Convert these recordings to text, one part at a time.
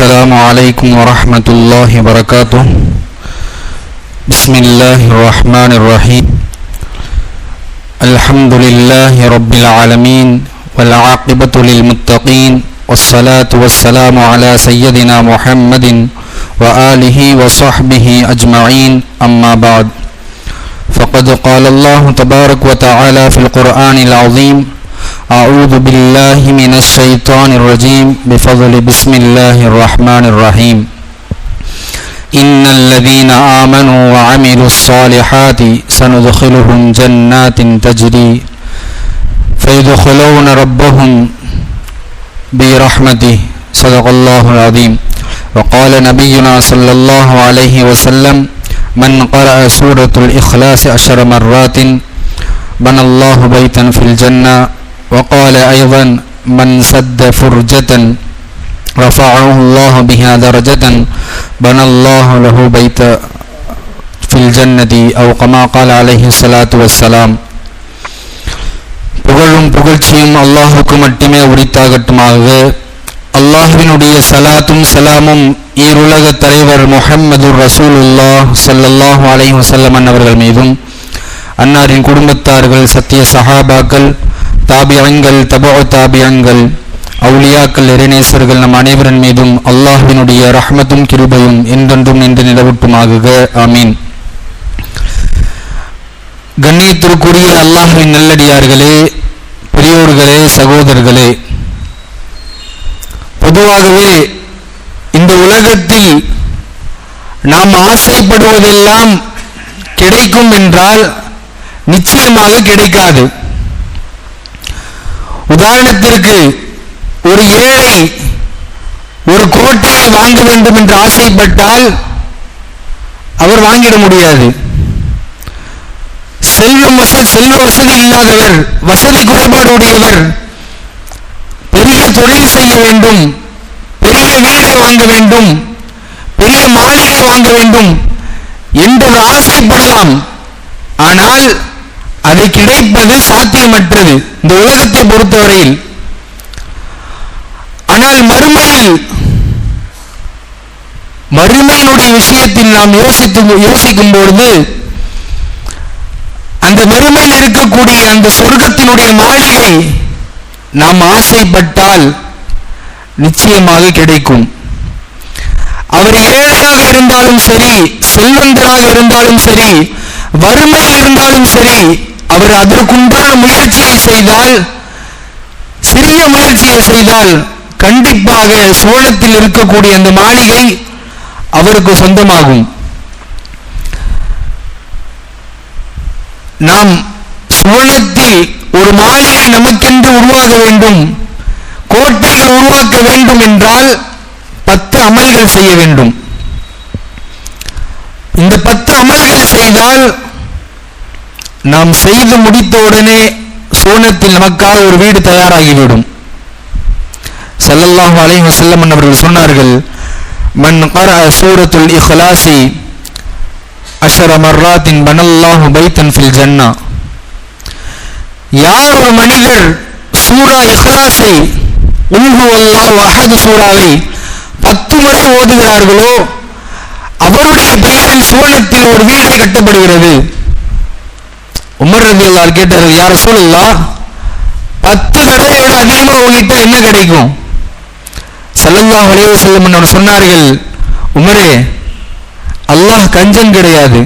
السلام عليكم ورحمة الله وبركاته. بسم الله الرحمن الرحيم. الحمد لله رب العالمين والعاقبة للمتقين والصلاة والسلام على سيدنا محمد وآله وصحبه أجمعين. أما بعد فقد قال الله تبارك وتعالى في القرآن العظيم أعوذ بالله من الشيطان الرجيم. بفضل بسم الله الرحمن الرحيم. إن الذين آمنوا وعملوا الصالحات سندخلهم جنات تجري فيدخلون ربهم برحمته. صدق الله العظيم. وقال نبينا صلى الله عليه وسلم من قرأ سورة الإخلاص عشر مرات بنى الله بيتا في الجنة وقال أيضا من سد فرجة رفعه الله بها درجة بنى الله له بيت في الجنة أو كما قال عليه الصلاة والسلام புகழும் புகழ்ச்சியும் அல்லாஹுக்கு மட்டுமே உரித்தாகட்டுமாக அல்லாஹுவினுடைய சலாத்தும் சலாமும் ஈருலக தலைவர் முஹம்மது ரசூலுல்லாஹ் ஸல்லல்லாஹு அலைஹி வஸல்லம் அவர்கள் மீதும் அன்னாரின் குடும்பத்தார்கள் சத்திய சஹாபாக்கள் தாபியங்கள் தபோ தாபியங்கள் அவுளியாக்கள் இறைநேசர்கள் நம் அனைவரின் மீதும் அல்லாஹினுடைய ரஹ்மத்தும் கிருபையும் என்றென்றும் நின்று நிலவட்டுமாகுக. ஆமீன். கண்ணியத்திற்குரிய அல்லாஹின் நல்லடியார்களே பெரியோர்களே சகோதரர்களே பொதுவாகவே இந்த உலகத்தில் நாம் ஆசைப்படுவதெல்லாம் கிடைக்கும் என்றால் நிச்சயமாக கிடைக்காது. உதாரணத்திற்கு ஒரு ஏழை ஒரு கோட்டையை வாங்க வேண்டும் என்று ஆசைப்பட்டால் அவர் வாங்கிட முடியாது. செல்வம் வசதி செல்வ வசதி இல்லாதவர் வசதி குறைபாடு உடையவர் பெரிய தொழில் செய்ய வேண்டும் பெரிய வீடு வாங்க வேண்டும் பெரிய மாளிகை வாங்க வேண்டும் என்று ஆசைப்படலாம். ஆனால் அது கிடைப்பது சாத்தியமற்றது. இந்த உலகத்தை பொறுத்தவரையில். ஆனால் மறுமையில் மறுமையினுடைய விஷயத்தில் நாம் யோசித்து யோசிக்கும் பொழுது அந்த மறுமையில் இருக்கக்கூடிய அந்த சொர்க்கத்தினுடைய மாளிகை நாம் ஆசைப்பட்டால் நிச்சயமாக கிடைக்கும். அவர் ஏழையாக இருந்தாலும் சரி செல்வந்தராக இருந்தாலும் சரி வறுமையில் இருந்தாலும் சரி அவர் அதற்குண்டான முயற்சியை செய்தால் சிறிய முயற்சியை செய்தால் கண்டிப்பாக சோழத்தில் இருக்கக்கூடிய அந்த மாளிகை அவருக்கு சொந்தமாகும். நாம் சோழத்தில் ஒரு மாளிகை நமக்கென்று உருவாக வேண்டும் கோட்டைகள் உருவாக்க வேண்டும் என்றால் பத்து அமல்கள் செய்ய வேண்டும். இந்த பத்து அமல்கள் செய்தால் நாம் செய்து முடித்த உடனே சோனத்தில் நமக்காக ஒரு வீடு தயாராகிவிடும். சல்லல்லாஹு அலைஹி வசல்லம் அவர்கள் சொன்னார்கள் மன் கர சூரத்துல் இஹ்லாசி அஷர மர்ராத்தின் பனல்லாஹு பைத்தன் ஃபில் ஜன்னா. யார் ஒரு மனிதர் சூரா இஹ்லாஸை உல்ஹு அல்லாஹ் அஹது சூராவை பத்து முறை ஓதுகிறார்களோ அவருடைய பெயரில் சோனத்தில் ஒரு வீடு கட்டப்படுகிறது. உமர் ரதி அல்லார் கேட்டார்கள் யார் சூழல்லா பத்து தடவையோட அதிகமாக உங்ககிட்ட என்ன கிடைக்கும்? செல்லல்லா அலைஹி செல்லும் சொன்னார்கள் உமரே அல்லாஹ் கஞ்சன் கிடையாது.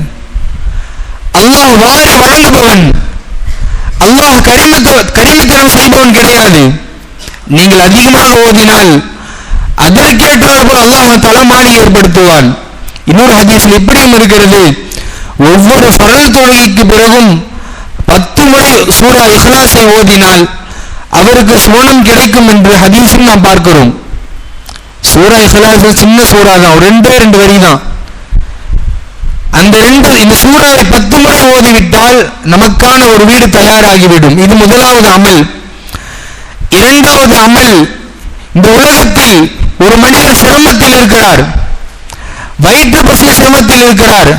அல்லாஹ் வாரி வழங்குபவன் அல்லாஹ் கரிமத்த கரிமித்தனம் செய்பவன் கிடையாது. நீங்கள் அதிகமாக ஓதினால் அதற்கேற்றார் போல் அல்லாஹ் தலமாடி ஏற்படுத்துவான். இன்னொரு ஹதீஸில் இப்படியும் இருக்கிறது ஒவ்வொரு ஃபரல் தொழுகைக்கு பிறகும் பத்து முறை சூரா இஹ்லாஸை ஓதினால் அவருக்கு சுவனம் கிடைக்கும் என்று ஹதீஸும் நாம் பார்க்கிறோம். சூரா இஹ்லாஸ் சின்ன சூறா தான். ஒரு ரெண்டே ரெண்டு வரி தான். அந்த ரெண்டு இந்த சூறாவை பத்து முறை ஓதிவிட்டால் நமக்கான ஒரு வீடு தயாராகிவிடும். இது முதலாவது அமல். இரண்டாவது அமல் இந்த உலகத்தில் ஒரு மனிதர் சிரமத்தில் இருக்கிறார். வயிற்று பசி சிரமத்தில் இருக்கிறார்.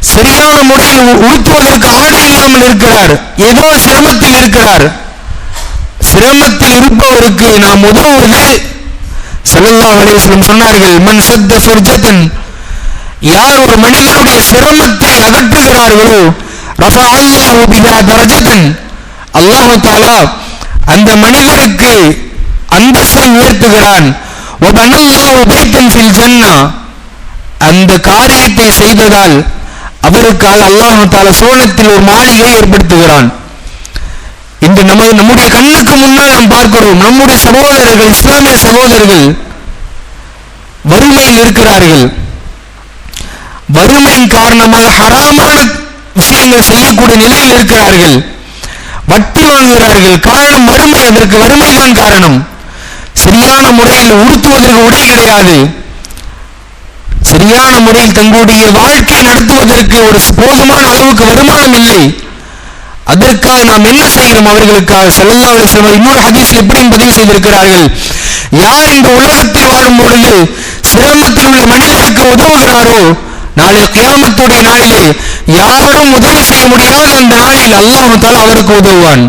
சரியான முறையில் உ- உடுத்துவதற்கு ஆடை இல்லாமல் இருக்கிறார். ஏதோ சிரமத்தில் இருக்கிறார். சிரமத்தில் இருப்பவருக்கு நாம் உதவுவது ஸல்லல்லாஹு அலைஹி சொன்னார்கள் மன் சத்த ஃபுர்ஜத்தன். யார் ஒரு மனிதனுடைய சிரமத்தை அகற்றுகிறார்களோ ரஃபா அல்லாஹு பிஹா தரஜத்தன். அல்லாஹு தாலா அந்த மனிதருக்கு அந்தஸ்தை உயர்த்துகிறான். வபனல்லாஹு பைத்தன் ஃபில் ஜன்னா. அந்த காரியத்தை செய்ததால் அவருக்காக அல்லாஹால தஆலா சோனத்தில் ஒரு மாளிகை ஏற்படுத்துகிறான். இன்று நம்ம நம்முடைய கண்ணுக்கு முன்னால் நாம் பார்க்கிறோம் நம்முடைய சகோதரர்கள் இஸ்லாமிய சகோதரர்கள் வறுமையில் இருக்கிறார்கள். வறுமையின் காரணமாக ஹராமான விஷயங்கள் செய்யக்கூடிய நிலையில் இருக்கிறார்கள். வட்டி வாங்குகிறார்கள் காரணம் வறுமை அதற்கு வறுமைதான் காரணம். சரியான முறையில் உடுத்துவதற்கு உடை கிடையாது. சரியான முறையில் தங்களுடைய வாழ்க்கை நடத்துவதற்கு ஒரு போதுமான அளவுக்கு வருமானம் இல்லை. அதற்காக நாம் என்ன செய்கிறோம் அவர்களுக்காக? செல்லல்லா அலைஹி இன்னொரு ஹதீஸில் எப்படியும் பதிவு செய்திருக்கிறார்கள். யார் இந்த உலகத்தில் வாழும் பொழுது சிரமத்தில் உள்ள மனிதருக்கு உதவுகிறாரோ நாளை கியாமத்துடைய நாளிலே யாரும் உதவி செய்ய முடியாத அந்த நாளில் அல்லாஹ் அவருக்கு உதவுவான்.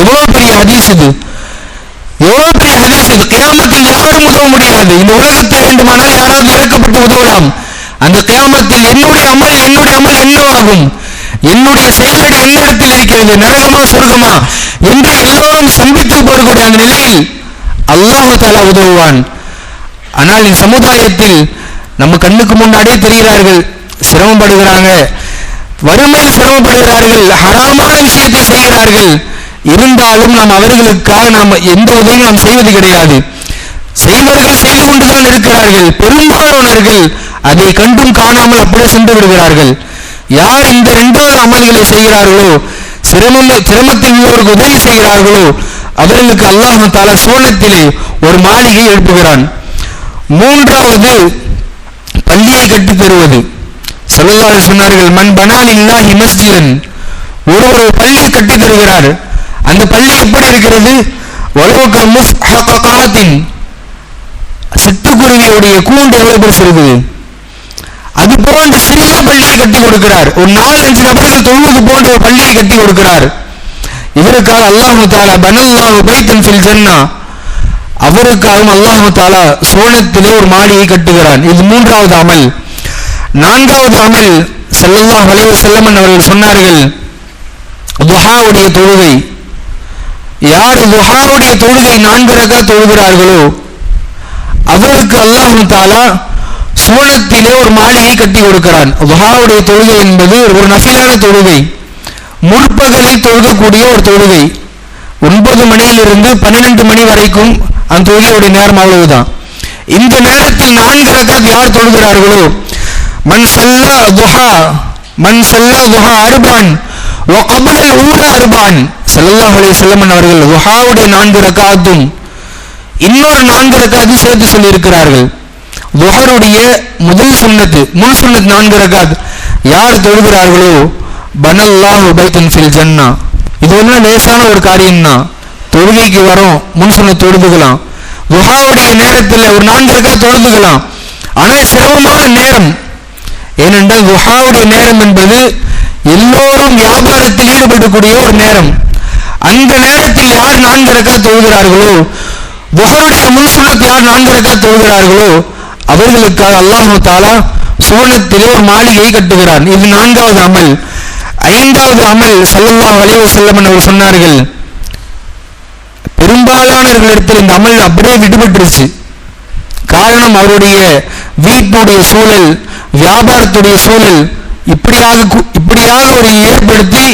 எவ்வளவு பெரிய ஹதீஸ் இது. எவ்வளவு பெரிய ஹதீஸ் இது கியாமத்தில் யாரும் உதவ முடியாது இந்த உலகத்தில் வேண்டுமானால் யாராவது இறக்கப்பட்டு உதவலாம்? அந்த கியாமத்தில் என்னுடைய அமல் என்னுடைய அமல் என்னவாகும் என்னுடைய செயலடி என்னிடத்தில் இருக்கிறது? நரகமா சொர்க்கமா? என்று எல்லோரும் சம்பித்து போடக்கூடிய அந்த நிலையில் அல்லாஹு தாலா உதவுவான். ஆனால் இந்த சமுதாயத்தில் நம்ம கண்ணுக்கு முன்னாடியே தெரிகிறார்கள் சிரமப்படுகிறாங்க. வறுமையில் சிரமப்படுகிறார்கள் ஹராமான விஷயத்தை செய்கிறார்கள். இருந்தாலும் நாம் அவர்களுக்காக நாம் எந்த உதவியும் நாம் செய்வது கிடையாது. செய்வர்கள் செய்து கொண்டுதான் இருக்கிறார்கள். பெரும்பாலானவர்கள் அதை கண்டும் காணாமல் அப்படியே சென்று விடுகிறார்கள். யார் இந்த இரண்டாவது அமல்களை செய்கிறார்களோ சிரமம் சிரமத்தில் உள்ளவருக்கு உதவி செய்கிறார்களோ அவர்களுக்கு அல்லாஹ் தாலா சோழத்திலே ஒரு மாளிகை எழுப்புகிறான். மூன்றாவது பள்ளியை கட்டி தருவது சொல்லலாறு சொன்னார்கள் மண் பனால் இல்லாஹி மஸ்ஜிதன். ஒருவர் ஒரு பள்ளியை கட்டி தருகிறார் அந்த பள்ளி எப்படி இருக்கிறது? வலவுக்க முஃஹககாத்தின் சிட்டுக்குருவியுடைய கூண்டு எவ்வளவு பெருசு இருக்குது அது போன்ற சிறிய பள்ளியை கட்டி கொடுக்கிறார். ஒரு நாலஞ்சு நபர்கள் தொழுவது போன்ற ஒரு பள்ளியை கட்டி கொடுக்கிறார். இவருக்காக அல்லாஹு தாலா பனல்லாஹு பைத்தன் ஃபில் ஜன்னா அவருக்காகவும் அல்லாஹு தாலா சோனத்திலே ஒரு மாடியை கட்டுகிறான் இது மூன்றாவது அமல். நான்காவது அமல் செல்லல்லாஹ் வலைவு செல்லமன் அவர்கள் சொன்னார்கள் துஹாவுடைய தொழுகை. யார் துஹாவுடைய தொழுகை நான்கு ரகா தொழுகிறார்களோ அவருக்கு அல்லாஹு தாலா சூழத்திலே ஒரு மாளிகை கட்டி கொடுக்கிறான். துஹாவுடைய தொழுகை என்பது ஒரு நசிலான தொழுகை. முற்பகலில் தொழுகக்கூடிய ஒரு தொழுகை. ஒன்பது மணியிலிருந்து பன்னிரெண்டு மணி வரைக்கும் அந்த தொழுகையுடைய நேரம் அவ்வளவுதான். இந்த நேரத்தில் நான்கு ரகாத் யார் தொழுகிறார்களோ மண் சல்லா துஹா மண் சல்லா துஹா அர்பான் ஊரா அர்பான் ஸல்லல்லாஹு அலைஹி அவர்கள் துஹாவுடைய நான்கு ரக்காத்தும் இன்னொரு நான்கு ரகாத்து சேர்த்து சொல்லியிருக்கிறார்கள் துஹருடைய முதல் சுன்னத்து முன் சுன்னத் நான்கு ரகாத் யார் தொழுகிறார்களோ பனல்லாஹ் பைத்தன் ஃபில் ஜன்னா இது ஒண்ணு லேசான ஒரு காரியம் தான் தொழுகைக்கு வரும் முன் சொன்ன தொழுதுக்கலாம் துஹாவுடைய நேரத்தில் ஒரு நான்கு ரகாத் தொழுதுக்கலாம் ஆனால் சிரமமான நேரம் ஏனென்றால் துஹாவுடைய நேரம் என்பது எல்லோரும் வியாபாரத்தில் ஈடுபடக்கூடிய ஒரு நேரம். அந்த நேரத்தில் யார் நான்கு ரக்கா தொழுகிறார்களோ புகருடைய முன் யார் நான்கு ரக்கா தொழுகிறார்களோ அவர்களுக்காக அல்லாஹு தாலா சுவனத்திலே ஒரு மாளிகையை கட்டுகிறான். இது நான்காவது அமல். ஐந்தாவது அமல் சல்லல்லா அலைஹி செல்லம் அவர்கள் சொன்னார்கள் பெரும்பாலானவர்களிடத்தில் இந்த அமல் அப்படியே விடுபட்டுருச்சு. காரணம் அவருடைய வீட்டுடைய சூழல் வியாபாரத்துடைய சூழல் இப்படியாக இப்படியாக ஒரு ஏற்படுத்தி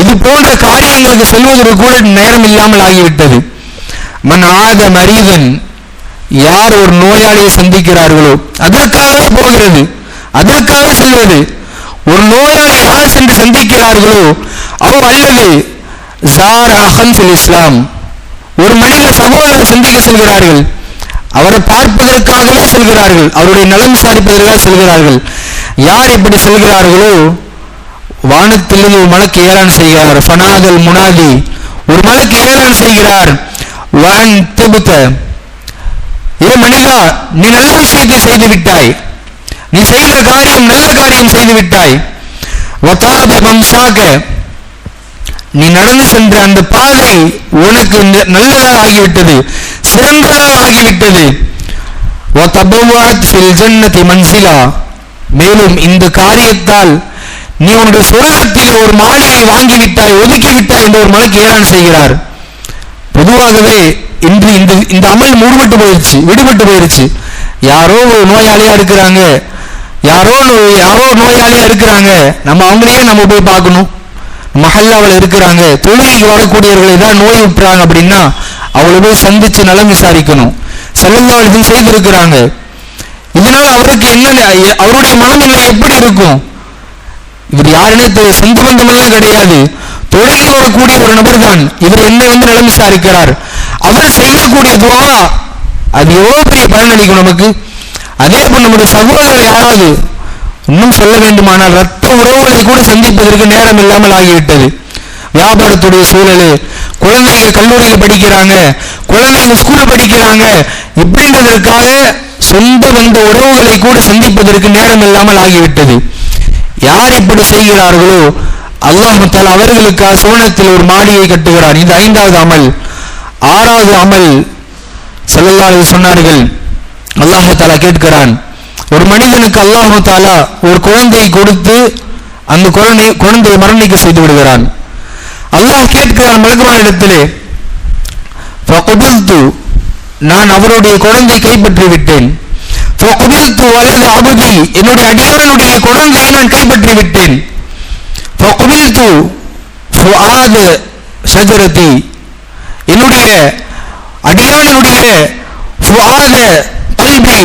இது போன்ற காரியங்களுக்கு செல்வதற்கு கூட நேரம் இல்லாமல் ஆகிவிட்டது. மன் ஆக மரீதன் யார் ஒரு நோயாளியை சந்திக்கிறார்களோ அதற்காகவே போகிறது அதற்காக செல்வது. ஒரு நோயாளி யார் சென்று சந்திக்கிறார்களோ அவ் அல்லது ஜார் அஹன் ஃபில் இஸ்லாம். ஒரு மனித சகோதரர் சந்திக்க செல்கிறார்கள். அவரை பார்ப்பதற்காகவே செல்கிறார்கள். அவருடைய நலம் விசாரிப்பதற்காக செல்கிறார்கள். யார் இப்படி சொல்கிறார்களோ வானத்திலிருந்து ஒரு மலக்கு ஏரான் செய்கிறார். ஃபனாதல் முனாதி. ஒரு மலக்கு ஏரான் செய்கிறார். வான் திபுத்த. ஏ மனிதா நீ நல்ல விஷயத்தை செய்து விட்டாய் நீ செய்கிற காரியம் நல்ல காரியம் செய்து விட்டாய் வதாப வம்சாக. நீ நடந்து சென்ற அந்த பாதை உனக்கு நல்லதாக ஆகிவிட்டது சிறந்ததாக ஆகிவிட்டது. வதபவாத் ஃபில் ஜன்னதி மன்சிலா. மேலும் இந்த காரியத்தால் நீ உன்னுடைய சொர்க்கத்தில் ஒரு மாளிகை வாங்கிவிட்டாய் ஒதுக்கிவிட்டாய் என்று ஒரு மலைக்கு ஏறான் செய்கிறார். பொதுவாகவே இன்று இந்த இந்த அமல் முடிபட்டு போயிருச்சு விடுபட்டு போயிருச்சு. யாரோ ஒரு நோயாளியா இருக்கிறாங்க. யாரோ யாரோ நோயாளியா இருக்கிறாங்க. நம்ம அவங்களையே நம்ம போய் பார்க்கணும். மஹல்லாவில் இருக்கிறாங்க. தொழுகைக்கு வரக்கூடியவர்களை தான் நோய் விட்டுறாங்க அப்படின்னா அவளை போய் சந்திச்சு நலம் விசாரிக்கணும். செல்லல்லாவளிதும் செய்திருக்கிறாங்க. இதனால் அவருக்கு என்ன அவருடைய மனநிலை எப்படி இருக்கும்? இவர் யாருன்னே சொந்த பந்தமெல்லாம் கிடையாது. தொழிலில் வரக்கூடிய ஒரு நபர் தான் இவர் என்ன வந்து நிலம் விசாரிக்கிறார். அவர் செய்யக்கூடிய துவா அது எவ்வளவு பெரிய பலனளிக்கும் நமக்கு? அதே போல் நம்முடைய சகோதரர் யாராவது இன்னும் சொல்ல வேண்டுமானால் ரத்த உறவுகளை கூட சந்திப்பதற்கு நேரம் இல்லாமல் ஆகிவிட்டது. வியாபாரத்துடைய சூழல் குழந்தைகள் கல்லூரியில் படிக்கிறாங்க குழந்தைங்க ஸ்கூல் படிக்கிறாங்க இப்படின்றதற்காக சொந்த வந்த உறவுகளை கூட சந்திப்பதற்கு நேரம் இல்லாமல் ஆகிவிட்டது. யார் இப்படி செய்கிறார்களோ அல்லாஹ் தஆலா அவர்களுக்காக சுவனத்தில் ஒரு மாடியை கட்டுகிறார் இது ஐந்தாவது அமல். ஆறாவது அமல் ஸல்லல்லாஹு சொன்னார்கள். அல்லாஹ் கேட்கிறான் ஒரு மனிதனுக்கு அல்லாஹ் ஒரு குழந்தையை கொடுத்து அந்த குழந்தை குழந்தையை மரணிக்க செய்து விடுகிறான். அல்லாஹ் கேட்கிறான் மலக்குமாரிடத்திலே நான் அவருடைய குழந்தை கைப்பற்றி விட்டேன் என்னுடைய அடியாரனுடைய குழந்தையை நான் கைப்பற்றி விட்டேன் ஃபகுபில்து என்னுடைய அடியானுடைய கல்வி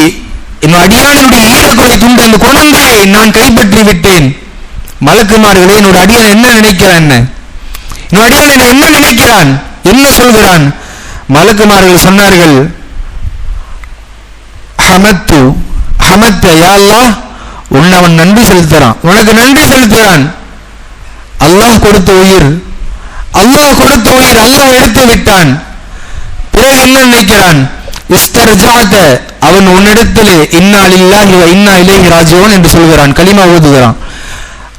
என் அடியானுடைய ஈரக்குறை துண்டு அந்த குழந்தையை நான் கைப்பற்றி விட்டேன் மலக்குமார்களே என்னோட அடியான் என்ன நினைக்கிறான் என்ன? என்னோட அடியான் என்னை என்ன நினைக்கிறான்? என்ன சொல்கிறான்? மலக்குமார்கள் சொன்னார்கள் ஹமத்து ஹமத்த யாழ்லா அல்லாஹ் உன்னை அவன் நன்றி செலுத்துறான். உனக்கு நன்றி செலுத்துகிறான் அல்லாஹ் கொடுத்த உயிர் அல்லாஹ் கொடுத்த உயிர் அல்லாஹ் எடுத்து விட்டான். பிறகு என்ன நினைக்கிறான்? இஸ்தர்ஜாத அவன் உன்னிடத்திலே இன்னா இல்லாஹி இன்னா இலேஹி ராஜிஊன் என்று சொல்கிறான். களிமா ஓதுகிறான்.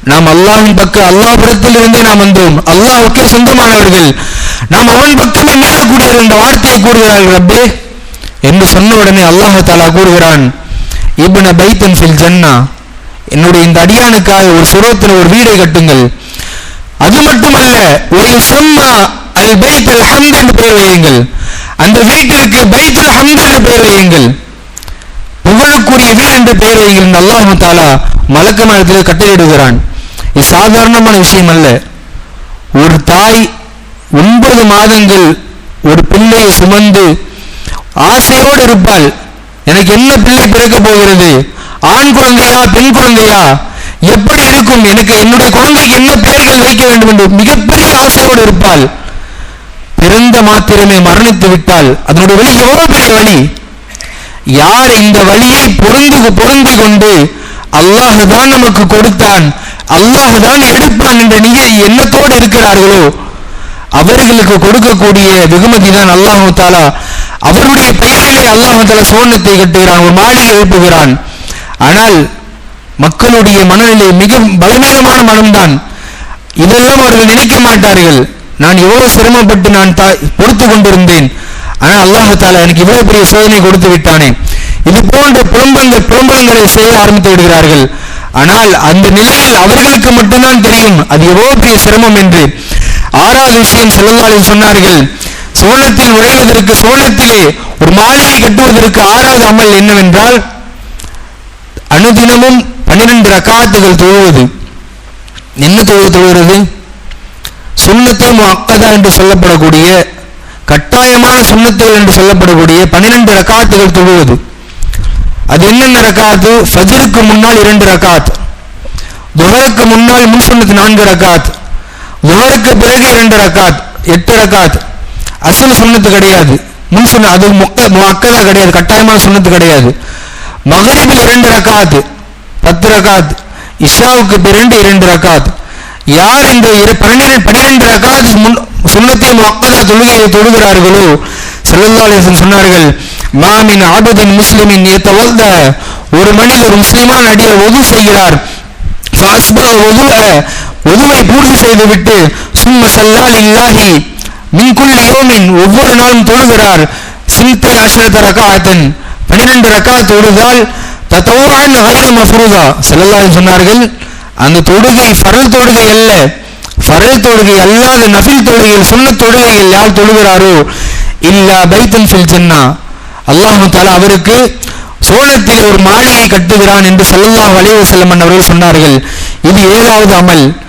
நாம் அல்லாவின் பக்கம் அல்லாபுரத்தில் இருந்தே நாம் வந்தோம். அல்லாவுக்கே சொந்தமானவர்கள். நாம் அவன் பக்கமே மீளக்கூடியவர் என்ற வார்த்தையை கூறுகிறார்கள் ரப்பே. என்று சொன்ன உடனே அல்லாஹ் தாலா கூறுகிறான் இப்ன பைத்தன் ஃபில் ஜன்னா. என்னுடைய இந்த அடியானுக்காக ஒரு சுரத்தில் ஒரு வீடை கட்டுங்கள். அது மட்டுமல்ல ஒரு சம்மா அல் பைத் அல் ஹம்த் என்று பெயர் வையுங்கள். அந்த வீட்டிற்கு பைத் அல் ஹம்த் என்று பெயர் வையுங்கள். புகழுக்குரிய வீடு என்று பெயர் வையுங்கள் என்று அல்லாஹ் தாலா மலக்கமானத்தில் கட்டளையிடுகிறான். இது சாதாரணமான விஷயம் அல்ல. ஒரு தாய் ஒன்பது மாதங்கள் ஒரு பிள்ளையை சுமந்து ஆசையோடு இருப்பாள். எனக்கு என்ன பிள்ளை பிறக்க போகிறது? ஆண் குழந்தையா பெண் குழந்தையா? எப்படி இருக்கும்? எனக்கு என்னுடைய குழந்தைக்கு என்ன பெயர்கள் வைக்க வேண்டும் என்று மிகப்பெரிய ஆசையோடு இருப்பாள். பிறந்த மாத்திரமே மரணித்து விட்டால் அதனுடைய வழி எவ்வளவு பெரிய வழி. யார் இந்த வழியை பொருந்து பொருந்து கொண்டு அல்லாஹ் தான் நமக்கு கொடுத்தான். அல்லாஹ் தான் எடுப்பான் என்ற நிய எண்ணத்தோடு இருக்கிறார்களோ? அவர்களுக்கு கொடுக்கக்கூடிய வெகுமதி தான் அல்லாஹு தாலா அவருடைய பெயரிலே அல்லாஹு தாலா சோனத்தை கட்டுகிறான் ஒரு மாளிகை எழுப்புகிறான். ஆனால் மக்களுடைய மனநிலை மிக பலவீனமான மனம்தான். இதெல்லாம் அவர்கள் நினைக்க மாட்டார்கள். நான் எவ்வளவு சிரமப்பட்டு நான் பொறுத்து கொண்டிருந்தேன். ஆனால் அல்லாஹு தாலா எனக்கு இவ்வளவு பெரிய சோதனை கொடுத்து விட்டானே. இது போன்ற புலம்பங்கள் புலம்பலங்களை செய்ய ஆரம்பித்து விடுகிறார்கள். ஆனால் அந்த நிலையில் அவர்களுக்கு மட்டும்தான் தெரியும் அது எவ்வளவு பெரிய சிரமம் என்று. ஆறாவது விஷயம் செல்லல்லாளில் சொன்னார்கள் சோழத்தில் நுழைவதற்கு சோழத்திலே ஒரு மாளிகை கட்டுவதற்கு ஆறாவது அமல் என்னவென்றால் அனுதினமும் பன்னிரண்டு ரக்காத்துகள் தொழுவது. என்ன தொழுவு தொழுகிறது? சுண்ணத்தை அக்கதா என்று சொல்லப்படக்கூடிய கட்டாயமான சுண்ணத்துகள் என்று சொல்லப்படக்கூடிய பன்னிரண்டு ரக்காத்துகள் தொழுவது. அது என்னென்ன ரக்காத்து? ஃபஜருக்கு முன்னால் இரண்டு ரக்காத். துஹருக்கு முன்னால் முன் சொன்னது நான்கு ரக்காத். துஹருக்கு பிறகு இரண்டு ரக்காத் எட்டு ரக்காத். அசல் சொன்னது கிடையாது. முன் சொன்ன அது முக்க முஅக்கதா கிடையாது கட்டாயமான சொன்னது கிடையாது. மகரிபில் இரண்டு ரக்காத்து பத்து ரக்காத். இஷாவுக்கு பிறண்டு இரண்டு ரக்காத். யார் இந்த இரு- பன்னிரண்டு பன்னிரண்டு ரக்காத் முன் சுன்னத்தை மக்கதா தொழுகையை தொழுகிறார்களோ ஸல்லல்லாஹு சொன்னார்கள் மாமின் ஆபதின் முஸ்லிமின் யத்தவல்ல ஒரு மனிதர் முஸ்லிமான அடியார் ஒது செய்கிறார். ஃபாஸ்பா ஒதுவ ஒதுவை பூர்த்தி செய்துவிட்டு சும்ம சல்லால் இல்லாஹி மின்குல் யோமின் ஒவ்வொரு நாளும் தொழுகிறார். சிந்தை அஷ்ரத ரகாத்தன் பனிரெண்டு ரக்கா தொழுதால் தத்தோரான் ஹைர மஃபூதா ஸல்லல்லாஹு சொன்னார்கள் அந்த தொழுகை ஃபரல் தொழுகை அல்ல. ஃபரல் தொழுகை அல்லாத நஃபில் தொழுகையில் சொன்ன தொழுகையில் யார் தொழுகிறாரோ இல்லா பைத்தன் ஃபில் ஜன்னா. அல்லாஹு தாலா அவருக்கு சோழத்தில் ஒரு மாளிகை கட்டுகிறான் என்று சொல்லல்லா வலிவு செல்லமன் அவர்கள் சொன்னார்கள். இது ஏழாவது அமல்.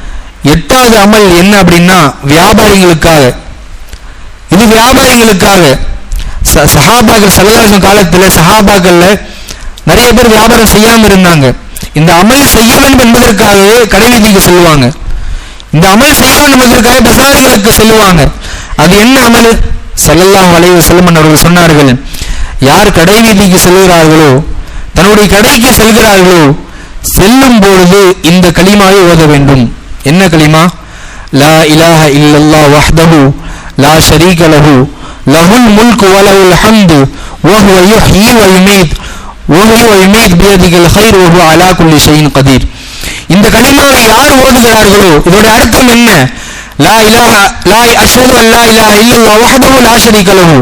எட்டாவது அமல் என்ன அப்படின்னா வியாபாரிகளுக்காக. இது வியாபாரிகளுக்காக. ச- சஹாபாக்கள் சல்லாசம் காலத்தில் சஹாபாக்கள்ல நிறைய பேர் வியாபாரம் செய்யாம இருந்தாங்க. இந்த அமல் செய்ய வேண்டும் என்பதற்காகவே கடை வீதிக்கு செல்லுவாங்க. இந்த அமல் செய்ய வேண்டும் என்பதற்காக பசார்களுக்கு செல்லுவாங்க. அது என்ன அமல்? ஸல்லல்லாஹு வளைவு வஸல்லம் அவர்கள் சொன்னார்கள் யார் கடை வீதிக்கு செல்கிறார்களோ தன்னுடைய கடைக்கு செல்கிறார்களோ செல்லும் பொழுது இந்த களிமாவை ஓத வேண்டும். என்ன களிமா? லா இலாஹ இல்லல்லா வஹ்தஹு லா ஷரீக லஹு லஹுல் முல்கு வலஹுல் ஹம்து வஹுவ யுஹ்யி வ யுமீத் வஹுவ யுமீத் பியதிகில் கைர் வஹுவ அலா குல்லி ஷைஇன் கதீர் இந்த களிமாவை யார் ஓதுகிறார்களோ இதோட அர்த்தம் என்ன? லா இலாஹ லா அஷ்ஹது அன் லா இலாஹ இல்லல்லாஹ் வஹ்தஹு லா ஷரீக லஹு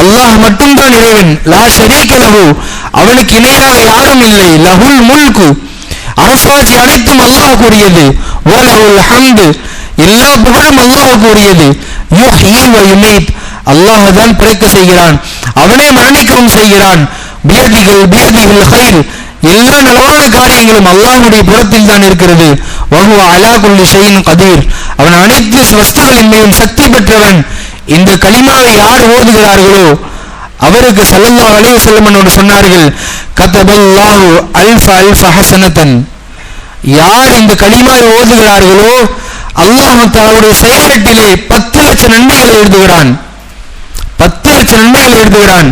அல்லாஹ் மட்டும்தான் இறைவன். லா ஷரீக லஹு அவனுக்கு இணையாக யாரும் இல்லை. லஹுல் முல்கு. அரசாட்சி அனைத்தும் அல்லாஹ் கூறியது. வலஹுல் ஹம்து. எல்லா புகழும் அல்லாஹ் கூறியது. யுஹ்யி வ யுமீத். அல்லாஹ் தான் பிறக்க செய்கிறான். அவனே மரணிக்கவும் செய்கிறான். பியதிகள் பியதிகள் ஹைர். எல்லா நலவான காரியங்களும் அல்லாஹ்வுடைய புறத்தில் தான் இருக்கிறது. வஹுவ அலா குல்லி ஷைஇன் கதீர். அவன் அனைத்து வஸ்துகளின் மேலும் சக்தி பெற்றவன். இந்த கலிமாவை யார் ஓதுகிறார்களோ அவருக்கு ஸல்லல்லாஹு அலைஹி வஸல்லம் அவர்கள் சொன்னார்கள் கதபல்லாஹு அல்ஃப அல்ஃப ஹஸனத்தன் யார் இந்த கலிமாவை ஓதுகிறார்களோ அல்லாஹ் தாவுடைய செயலட்டிலே பத்து லட்சம் நன்மைகளை எழுதுகிறான். பத்து லட்சம் நன்மைகளை எழுதுகிறான்.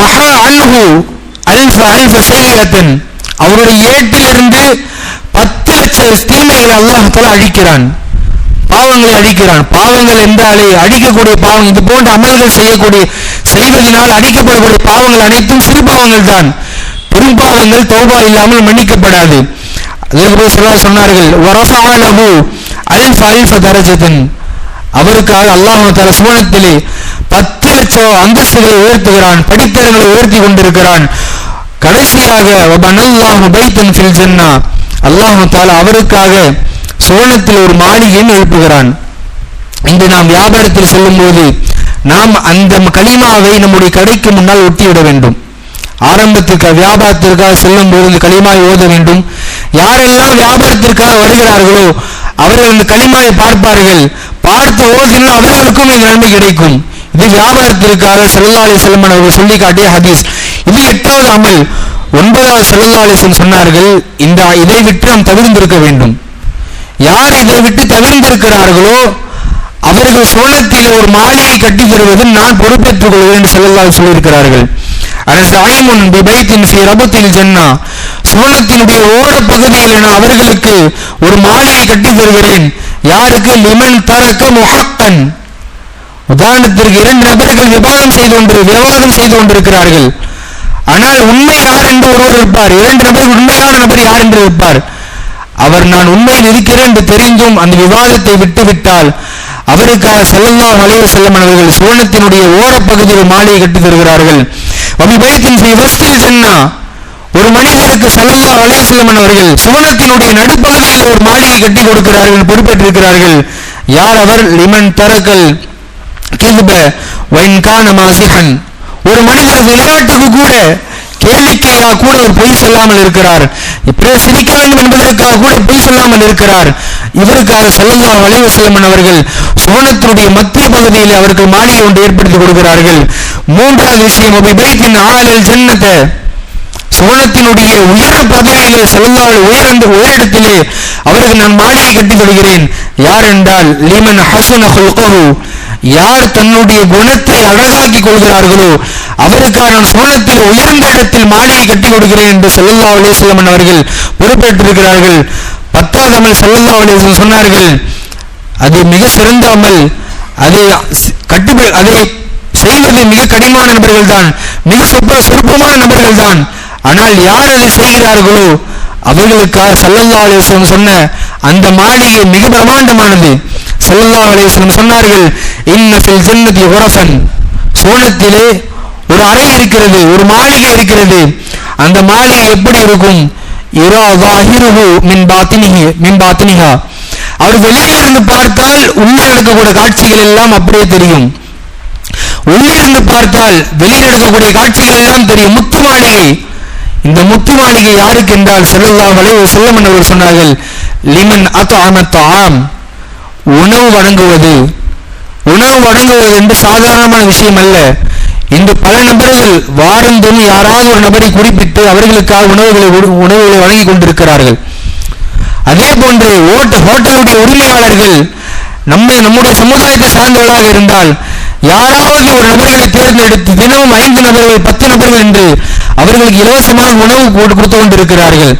மஹா அன்ஹு அல்ஃப அல்ஃப செய்யத்தன் அவருடைய ஏட்டிலிருந்து பத்து லட்சம் தீமைகளை அல்லாஹ் அழிக்கிறான். பாவங்களை அழிக்கிறான் பாவங்கள் என்றாலே அழிக்கக்கூடிய பாவம் இது போன்ற அமல்கள் செய்யக்கூடிய செய்வதனால் அழிக்கப்படக்கூடிய பாவங்கள் அனைத்தும் சிறு பாவங்கள் தான். பெரும் பாவங்கள் தௌபா இல்லாமல் மன்னிக்கப்படாது. அதற்கு போய் சொல்ல சொன்னார்கள் வரஃபஅ லஹு அல்ஃப அல்ஃப அவருக்காக அல்லாஹு தஆலா சுவனத்திலே பத்து லட்சம் அந்தஸ்துகளை உயர்த்துகிறான் படித்தரங்களை உயர்த்தி கொண்டிருக்கிறான். கடைசியாக அல்லாஹு பைத்தன் ஃபில் ஜன்னா. அல்லாஹ் அவருக்காக சோழத்தில் ஒரு மாளிகையும் எழுப்புகிறான். இன்று நாம் வியாபாரத்தில் செல்லும்போது நாம் அந்த களிமாவை நம்முடைய கடைக்கு முன்னால் ஒட்டிவிட வேண்டும். ஆரம்பத்திற்காக வியாபாரத்திற்காக செல்லும் போது இந்த களிமாவை ஓத வேண்டும். யாரெல்லாம் வியாபாரத்திற்காக வருகிறார்களோ அவர்கள் இந்த களிமாவை பார்ப்பார்கள். பார்த்து ஓதினால் அவர்களுக்கும் இந்த நன்மை கிடைக்கும். இது வியாபாரத்திற்காக ஸல்லல்லாஹு அலைஹி அவர்கள் சொல்லி காட்டிய ஹதீஸ். இது எட்டாவது அமல். ஒன்பதாவது ஸல்லல்லாஹு சொன்னார்கள் இந்த இதை விட்டு நாம் தவிர்ந்திருக்க வேண்டும். யார் இதை விட்டு தவிர்ந்திருக்கிறார்களோ அவர்கள் சோழத்தில் ஒரு மாளிகை கட்டி தருவது நான் பொறுப்பேற்றுக் கொள்வேன் என்று சொல்லியிருக்கிறார்கள். அரசாயிமுன் பிபைத்தின் ஃபி ரபத்தில் ஜன்னா. சுவனத்தினுடைய ஓர பகுதியில் நான் அவர்களுக்கு ஒரு மாளிகை கட்டி தருகிறேன் யாருக்கு? லிமன் தரக்க முஹக்கன். உதாரணத்திற்கு இரண்டு நபர்கள் விவாதம் செய்து கொண்டு விவாதம் செய்து கொண்டிருக்கிறார்கள். ஆனால் உண்மை யார் என்று ஒருவர் இருப்பார். இரண்டு நபர்கள் உண்மையான நபர் யார் என்று இருப்பார். அவர் நான் உண்மையில் இருக்கிறேன் என்று தெரிந்தும் அந்த விவாதத்தை விட்டுவிட்டால் அவருக்காக ஸல்லல்லாஹு அலைஹி செல்லும் அவர்கள் சுவனத்தினுடைய ஓரப்பகுதியில் மாலையை கட்டி தருகிறார்கள். ஒரு மனிதருக்கு செல்லல்லா வளைய செல்லும் அவர்கள் சுவனத்தினுடைய நடுப்பகுதியில் ஒரு மாளிகை கட்டி கொடுக்கிறார்கள் பொறுப்பேற்றிருக்கிறார்கள். யார் அவர்? லிமன் தரக்கல் கிதுப வைன்கான மாசிஹன். ஒரு மனிதர் விளையாட்டுக்கு கூட கேள்விக்காக கூட அவர் பொய் சொல்லாமல் இருக்கிறார். பிறர் சிரிக்க வேண்டும் என்பதற்காக கூட பொய் சொல்லாமல் இருக்கிறார். இவருக்காக செல்லல்லா வளைவு வஸல்லம் அவர்கள் சுவனத்தினுடைய மத்திய பகுதியில் அவர்கள் மாளிகை ஒன்று ஏற்படுத்தி கொடுக்கிறார்கள். மூன்றாவது விஷயம் அபி பைத்தின் ஜன்னத்தை. சுவனத்தினுடைய உயர் பதவியிலே செல்லால் உயர்ந்த உயரிடத்திலே அவருக்கு நான் மாளிகை கட்டி தருகிறேன் யார் என்றால் லீமன் ஹசன் யார் தன்னுடைய குணத்தை அழகாக்கி கொள்கிறார்களோ அவருக்காக நான் சுவனத்தில் உயர்ந்த இடத்தில் மாளிகை கட்டி கொடுக்கிறேன் என்று ஸல்லல்லாஹு அலைஹி அவர்கள் பொறுப்பேற்றிருக்கிறார்கள். பத்தாவது அமல் ஸல்லல்லாஹு அலைஹி சொன்னார்கள் அது மிக சிறந்த அமல் அதை கட்டு அதை செய்வது மிக கடினமான நபர்கள் தான் மிக சொற்ப சொற்பமான நபர்கள் தான் ஆனால் யார் அதை செய்கிறார்களோ அவர்களுக்காக சல்லல்லா அலைஹி சொன்ன அந்த மாளிகை மிக பிரமாண்டமானது. ஸல்லல்லாஹு அலைஹி சொன்னார்கள் இன்ன ஃபில் ஜன்னதி சோனத்திலே ஒரு அறை இருக்கிறது ஒரு மாளிகை இருக்கிறது. அந்த மாளிகை எப்படி இருக்கும்? மின் மின் அவர் வெளியிலிருந்து இருந்து பார்த்தால் உள்ளே நடக்கக்கூடிய காட்சிகள் எல்லாம் அப்படியே தெரியும். உள்ளிருந்து பார்த்தால் வெளியில் நடக்கக்கூடிய காட்சிகள் எல்லாம் தெரியும். முத்து மாளிகை. இந்த முத்து மாளிகை யாருக்கு என்றால் செல்லல்லா வளைவு செல்லம் என்று சொன்னார்கள் லிமன் அத் ஆம் உணவு வழங்குவது. உணவு வழங்குவது என்று சாதாரணமான விஷயம் அல்ல. இன்று பல நபர்கள் வாரந்தோறும் யாராவது ஒரு நபரை குறிப்பிட்டு அவர்களுக்காக உணவுகளை உணவுகளை வழங்கி கொண்டிருக்கிறார்கள். அதே போன்று ஓட்ட ஹோட்டலுடைய உரிமையாளர்கள் நம்ம நம்முடைய சமுதாயத்தை சார்ந்தவர்களாக இருந்தால் யாராவது ஒரு நபர்களை தேர்ந்தெடுத்து தினமும் ஐந்து நபர்கள் பத்து நபர்கள் என்று அவர்களுக்கு இலவசமாக உணவு போட்டு கொடுத்து கொண்டிருக்கிறார்கள்.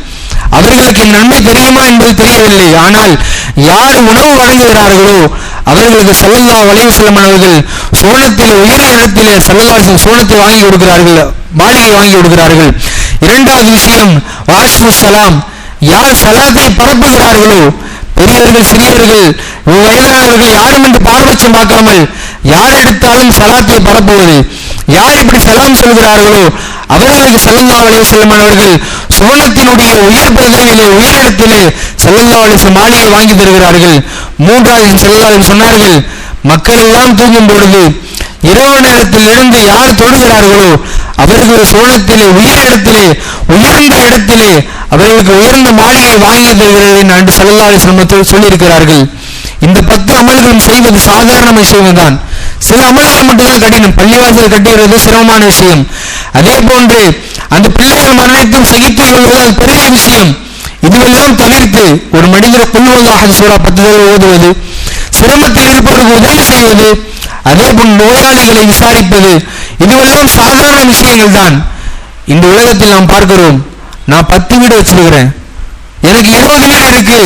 அவர்களுக்கு நன்மை தெரியுமா என்பது தெரியவில்லை. ஆனால் யார் உணவு வழங்குகிறார்களோ அவர்களுக்கு சல்லல்லா வளைவு செல்லம் அவர்கள் சோனத்தில் உயர் இடத்திலே சல்லல்லா சோனத்தை வாங்கி கொடுக்கிறார்கள் மாளிகை வாங்கி கொடுக்கிறார்கள். இரண்டாவது விஷயம் வாஷ்பு சலாம் யார் சலாத்தை பரப்புகிறார்களோ பெரியவர்கள் சிறியவர்கள் வயதானவர்கள் யாரும் என்று பாரபட்சம் பார்க்காமல் யார் எடுத்தாலும் சலாத்தை பரப்புவது யார் இப்படி சலாம் சொல்கிறார்களோ அவர்களுக்கு ஸல்லல்லாஹு அலைஹி செல்லமானவர்கள் சுவனத்தினுடைய உயர் பதவியிலே உயரிடத்திலே ஸல்லல்லாஹு அலைஹி மாளிகை வாங்கி தருகிறார்கள். மூன்றாவது செல்லல்லா சொன்னார்கள் மக்கள் எல்லாம் தூங்கும் பொழுது இரவு நேரத்தில் இருந்து யார் தொடுகிறார்களோ அவர்கள் சோழத்திலே உயர் இடத்திலே உயர்ந்த இடத்திலே அவர்களுக்கு உயர்ந்த மாளிகை வாங்கி தருகிறேன் என்று சல்லல்லா அலிஸ்லமத்தில் சொல்லியிருக்கிறார்கள். இந்த பத்து அமல்களும் செய்வது சாதாரண விஷயம்தான். சில அமல்கள் மட்டும்தான் கடினம். பள்ளிவாசல் கட்டுகிறது சிரமமான விஷயம். அதே போன்று அந்த பிள்ளைகள் மரணத்தையும் சகித்துக் கொள்வது அது பெரிய விஷயம். இதுவெல்லாம் தவிர்த்து ஒரு மனிதர் கொள்வதாக சூறா பத்து தடவை ஓதுவது சிரமத்தில் இருப்பவருக்கு உதவி செய்வது அதே போல் நோயாளிகளை விசாரிப்பது இதுவெல்லாம் சாதாரண விஷயங்கள் தான் இந்த உலகத்தில் நாம் பார்க்கிறோம். நான் பத்து வீடு வச்சிருக்கிறேன். எனக்கு இருபது வீடு இருக்கு.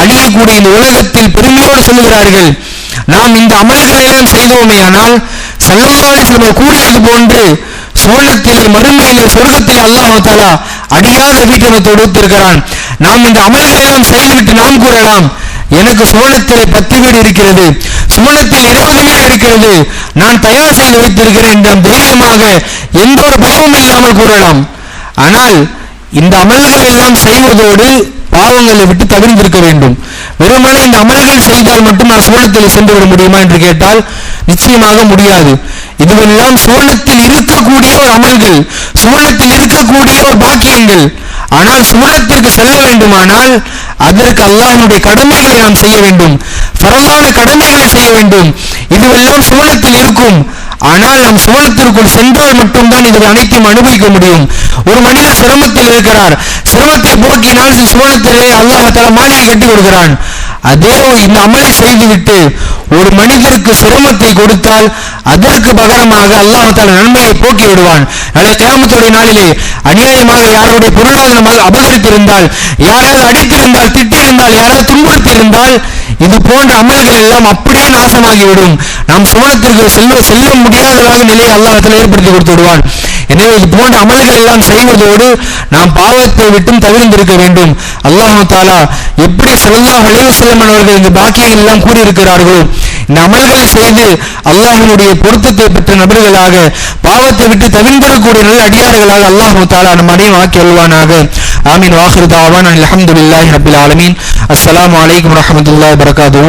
அழியக்கூடிய இந்த உலகத்தில் பெருமையோடு சொல்லுகிறார்கள் நாம் இந்த அமல்களை எல்லாம் செய்தோமே ஆனால் சல்லல்லாஹு கூறியது போன்று சுவனத்தில் மறுமையிலே சொர்க்கத்தில் அல்லாஹாலா அடியாத வீட்டமைத்து கொடுத்திருக்கிறான். நாம் இந்த அமல்களை எல்லாம் செய்துவிட்டு நாம் கூறலாம். எனக்கு சுவனத்தில் பத்து வீடு இருக்கிறது சுவனத்தில் இருபது வீடு இருக்கிறது. நான் தயார் செய்து வைத்திருக்கிறேன் என்ற தைரியமாக எந்த ஒரு பயமும் இல்லாமல் கூறலாம். ஆனால் இந்த அமல்கள் எல்லாம் செய்வதோடு பாவங்களை விட்டு தவிர்த்திருக்க வேண்டும். வெறுமனே இந்த அமல்கள் செய்தால் மட்டும் நான் சுவனத்தில் சென்று விட முடியுமா என்று கேட்டால் நிச்சயமாக முடியாது. இதுவெல்லாம் சுவனத்தில் இருக்கக்கூடிய ஒரு அமல்கள் சுவனத்தில் இருக்கக்கூடிய ஒரு பாக்கியங்கள். ஆனால் சுவனத்திற்கு செல்ல வேண்டுமானால் அதற்கு அல்லாஹ்வுடைய கடமைகளை நாம் செய்ய வேண்டும். பரவான கடமைகளை செய்ய வேண்டும். இதுவெல்லாம் சுவனத்தில் இருக்கும். ஆனால் நம் சோழத்திற்குள் சென்றால் மட்டும்தான் இது அனைத்தையும் அனுபவிக்க முடியும். ஒரு மனிதர் சிரமத்தில் இருக்கிறார். சிரமத்தை போக்கினால் சுவனத்திலே அல்லாஹால மாளிகை கட்டி கொடுக்கிறான். அதே இந்த அமலை செய்துவிட்டு ஒரு மனிதருக்கு சிரமத்தை கொடுத்தால் அதற்கு பகரமாக அல்லாஹால நன்மையை போக்கி விடுவான். நாளை கியாமத்துடைய நாளிலே அநியாயமாக யாருடைய பொருளாதாரம் அபகரித்திருந்தால் யாராவது அடித்திருந்தால் திட்டிருந்தால் யாராவது துன்புறுத்தியிருந்தால் இது போன்ற அமல்கள் எல்லாம் அப்படியே நாசமாகிவிடும். நாம் சுவனத்திற்கு செல்ல செல்ல முடியாததாக நிலையை அல்லாஹத்தில் ஏற்படுத்தி கொடுத்து விடுவான். எனவே இது போன்ற அமல்கள் எல்லாம் செய்வதோடு நாம் பாவத்தை விட்டும் தவிர்ந்திருக்க வேண்டும். அல்லாஹாலா எப்படி செல்லா அலைஹி வஸல்லம் அவர்கள் இந்த பாக்கியங்கள் எல்லாம் கூறியிருக்கிறார்களோ இந்த அமல்களை செய்து அல்லாஹினுடைய பொருத்தத்தை பெற்ற நபர்களாக பாவத்தை விட்டு தவிர்ந்திடக்கூடிய நல்ல அடியார்களாக அல்லாஹ் தாலா நம் அனைவரும் ஆக்கி அல்வானாக ஆமீன். வாஹிரு தாவான். அல்ஹம்துலில்லாஹி ரப்பில் ஆலமீன். அஸ்லாம் அலைக்கும் வரமத்துல்லா வபரகாத்துஹு.